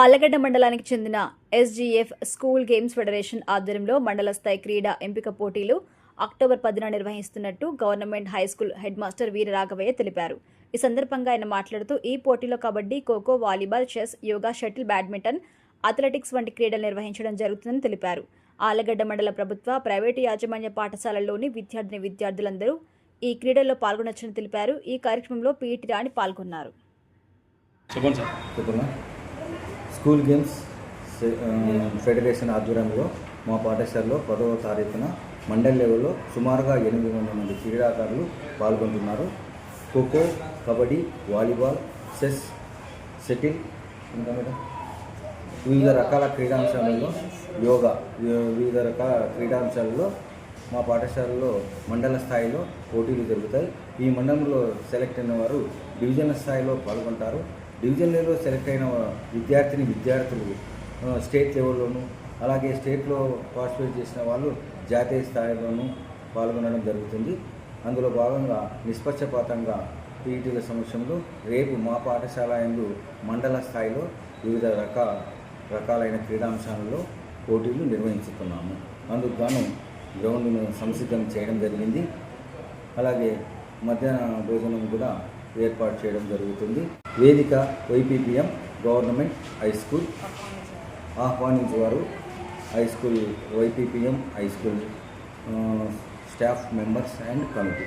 ఆలగడ్డ మండలానికి చెందిన SGF school games federation ఆధ్వర్యంలో మండల స్థాయి క్రీడా ఎంపిక పోటీలు అక్టోబర్ పదిన నిర్వహిస్తున్నట్టు government high school headmaster Veera Raghavaiah తెలిపారు. ఈ సందర్భంగా ఆయన మాట్లాడుతూ ఈ పోటీలో kabaddi kho kho volleyball chess yoga shuttle badminton athletics వంటి క్రీడలు నిర్వహించడం జరుగుతుందని తెలిపారు. ఆలగడ్డ మండల ప్రభుత్వ ప్రైవేటు యాజమాన్య పాఠశాలల్లోని విద్యార్థిని విద్యార్థులందరూ ఈ క్రీడల్లో పాల్గొనొచ్చని తెలిపారు. ఈ కార్యక్రమంలో పీఈటీ రాణి పాల్గొన్నారు. చెప్పండి సార్. చెప్పనా స్కూల్ గేమ్స్ ఫెడరేషన్ ఆధ్వర్యంలో మా పాఠశాలలో పదవ తారీఖున మండల్ లెవెల్లో సుమారుగా ఎనిమిది వందల మంది క్రీడాకారులు పాల్గొంటున్నారు. Kho kho kabaddi volleyball chess shuttle ఇంకా మేడం? వివిధ రకాల క్రీడాంశాలలో యోగా వివిధ రకాల క్రీడాంశాలలో మా పాఠశాలలో మండల స్థాయిలో పోటీలు జరుగుతాయి. ఈ మండలంలో సెలెక్ట్ అయిన వారు డివిజన్ స్థాయిలో పాల్గొంటారు. డివిజన్ లెవెల్లో సెలెక్ట్ అయిన విద్యార్థిని విద్యార్థులు స్టేట్ లెవెల్లోనూ అలాగే స్టేట్లో పార్టిసిపేట్ చేసిన వాళ్ళు జాతీయ స్థాయిలోనూ పాల్గొనడం జరుగుతుంది. అందులో భాగంగా నిష్పక్షపాతంగా పీఈటీల సమక్షంలో రేపు మా పాఠశాల ఎందు మండల స్థాయిలో వివిధ రకాల రకాలైన క్రీడాంశాలలో పోటీలు నిర్వహించుకున్నాము అందుకు గాను గ్రౌండ్ను సంసిద్ధం చేయడం జరిగింది. అలాగే మధ్యాహ్న భోజనం కూడా ఏర్పాటు చేయడం జరుగుతుంది. వేదిక YPPM government high school ఆహ్వానించేవారు high school YPPM high school staff members and committee.